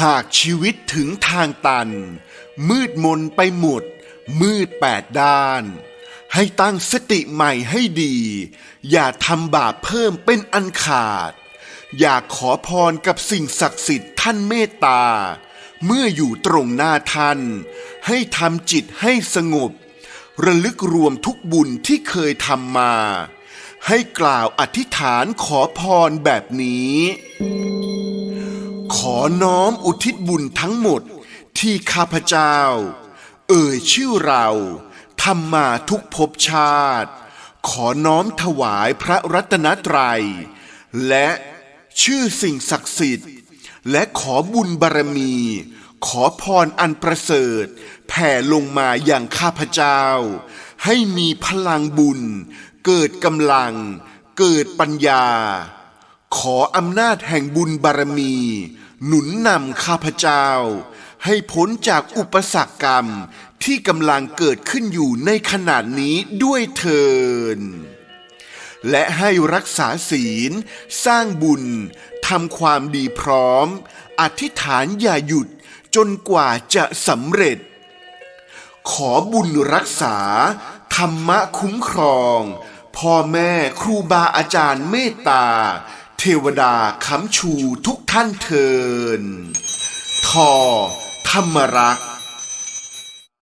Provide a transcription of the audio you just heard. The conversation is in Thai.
หากชีวิตถึงทางตัน มืดมนไปหมด มืดแปดด้าน ให้ตั้งสติใหม่ให้ดี อย่าทำบาปเพิ่มเป็นอันขาด อยากขอพรกับสิ่งศักดิ์สิทธิ์ท่านเมตตา เมื่ออยู่ตรงหน้าท่าน ให้ทำจิตให้สงบ ระลึกรวมทุกบุญที่เคยทำมา ให้กล่าวอธิษฐานขอพรแบบนี้ อน้อมอุทิศบุญทั้งหมดที่ข้าพเจ้า เอ่ยชื่อเราทำมาทุกภพชาติ ขอน้อมถวายพระรัตนตรัย และชื่อสิ่งศักดิ์สิทธิ์ และขอบุญบารมี ขอพรอันประเสริฐ แผ่ลงมาอย่างข้าพเจ้า ให้มีพลังบุญ เกิดกำลัง เกิดปัญญา ขออำนาจแห่งบุญบารมี หนุนนำข้าพเจ้า ให้พ้นจากอุปสรรคกรรมที่กำลังเกิดขึ้นอยู่ในขณะนี้ด้วยเทินและให้รักษาศีล สร้างบุญทำความดีพร้อม อธิษฐานอย่าหยุดจนกว่าจะสำเร็จ ขอบุญรักษา ธรรมะคุ้มครอง พ่อแม่ครูบาอาจารย์เมตตา เทวดาค้ำชูทุกท่านเทิน ทอธรรมรักษ